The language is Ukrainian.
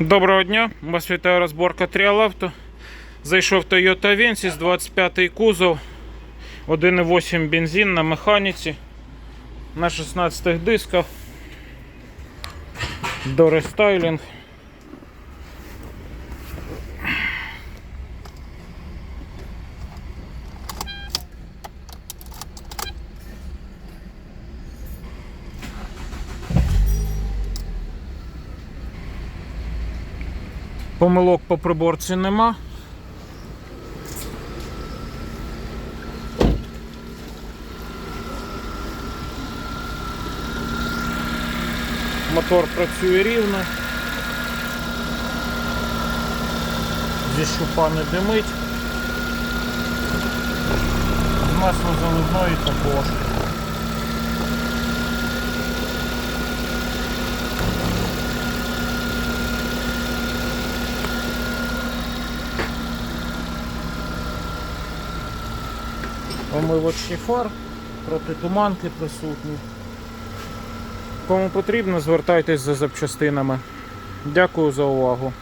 Доброго дня, вас вітає розборка Тріалавто. Зайшов Toyota Avensis 25 кузов, 1,8 бензин на механіці, на 16 дисках, до Помилок по приборці нема. Мотор працює рівно. Зі щупа не димить. З масло заливної також. Омивочні фар, протитуманки присутні. Кому потрібно, звертайтесь за запчастинами. Дякую за увагу.